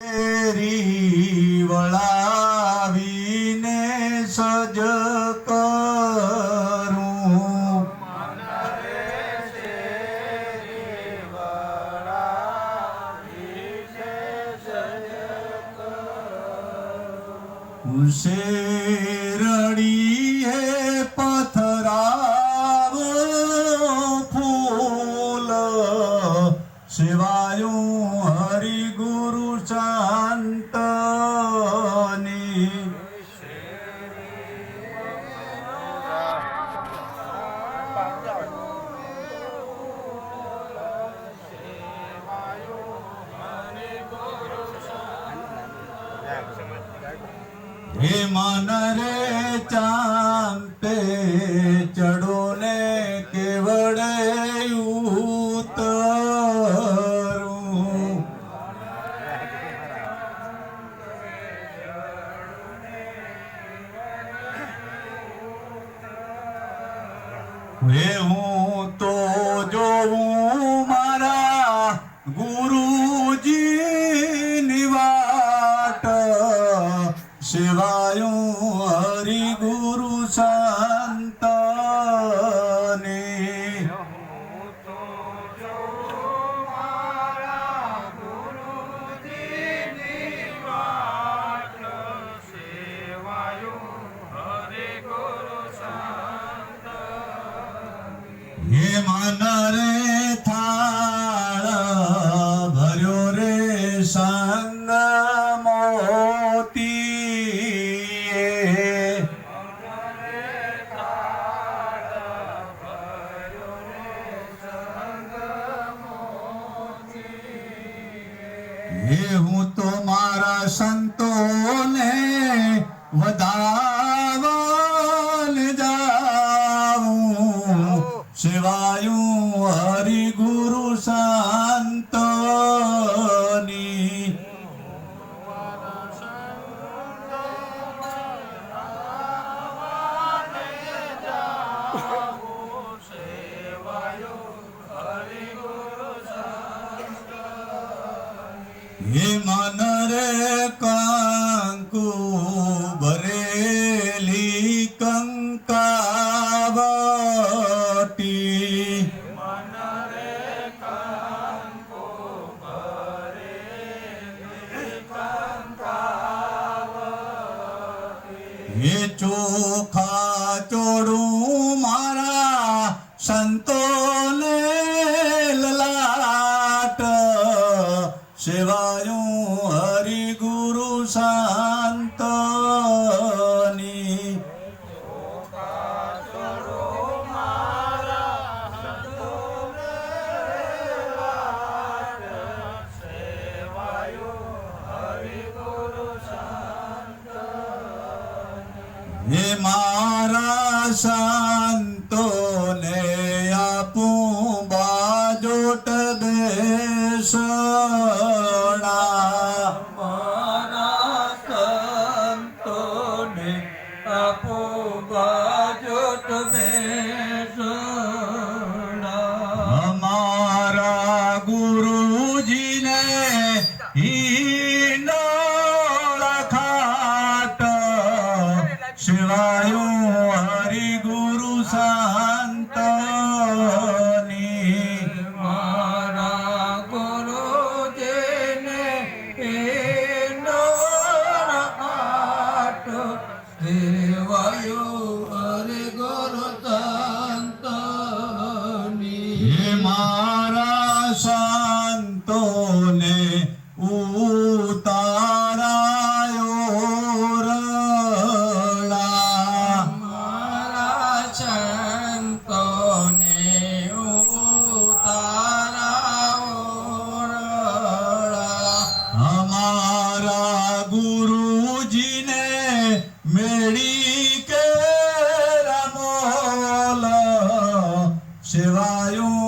શેરી વળાવીને સજ કરું. શેરડીએ હે મન રે ચાંપે ચડો ને કેવડે ઉતરું? હે હું શિવાયું હરિ હે તો મારા સંતોને વધાવન હે મન રે કંકુ ભરેલી કંકાવટી. હે ચોખા સેવાયું હરિ ગુરુ શાંતની. હે મારા સંતોને ગુરુ શાંતની મારા ગુરુજીને એનોર આટ દેવાયો હરે શિવાયું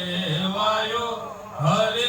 સેવાયો હરે